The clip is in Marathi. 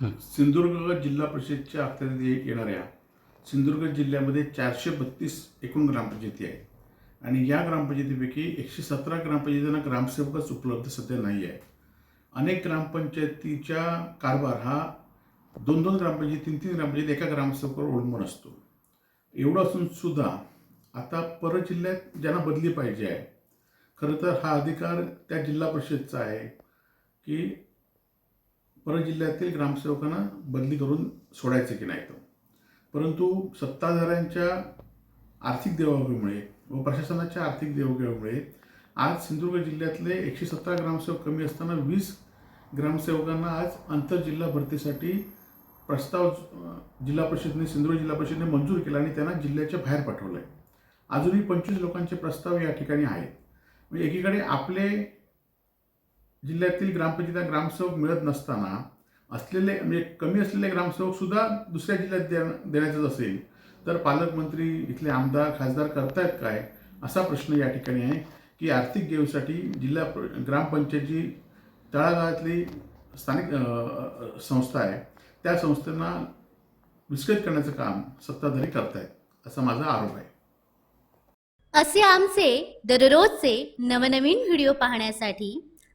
सिंधुदुर्ग जिल्हा परिषदच्या अखत्यारीत येणाऱ्या सिंधुदुर्ग जिल्ह्यामध्ये चारशे बत्तीस एकूण ग्रामपंचायती आहेत. आणि या ग्रामपंचायतीपैकी एकशे सतरा ग्रामपंचायतींना ग्रामसेवकच उपलब्ध सध्या नाही आहे अनेक ग्रामपंचायतीचा कारभार हा दोन दोन ग्रामपंचायत तीन तीन ग्रामपंचायत एका ग्रामसेवकावर अवलंबून असतो. एवढं असून सुद्धा आता पर जिल्ह्यात ज्यांना बदली पाहिजे आहे खरं तर हा अधिकार त्या जिल्हा परिषदचा आहे की परत जिल्ह्यातील ग्रामसेवकांना बदली करून सोडायचे की नाही तर परंतु सत्ताधाऱ्यांच्या आर्थिक देवाघेमुळे व प्रशासनाच्या आर्थिक देवाघेमुळे आज सिंधुदुर्ग जिल्ह्यातले एकशे सतरा ग्रामसेवक कमी असताना वीस ग्रामसेवकांना आज आंतरजिल्हा भरतीसाठी प्रस्ताव जिल्हा परिषदेने सिंधुदुर्ग जिल्हा परिषदेने मंजूर केला आणि त्यांना जिल्ह्याच्या बाहेर पाठवलं आहे अजूनही पंचवीस लोकांचे प्रस्ताव या ठिकाणी आहेत. म्हणजे एकीकडे आपले जिल्ह्यातील ग्रामपंचायतीला ग्रामसेवक मिळत नसताना असलेले म्हणजे कमी असलेले ग्रामसेवकसुद्धा दुसऱ्या जिल्ह्यात द्या देण्याचंच असेल तर पालकमंत्री इथले आमदार खासदार करतायत काय? असा प्रश्न या ठिकाणी आहे की आर्थिक गेवसाठी जिल्हा ग्रामपंचायतची तळागाळातली स्थानिक संस्था आहे. त्या संस्थांना विस्कळीत करण्याचं काम सत्ताधारी करतायत असा माझा आरोप आहे. असे आमचे दररोजचे नवनवीन व्हिडिओ पाहण्यासाठी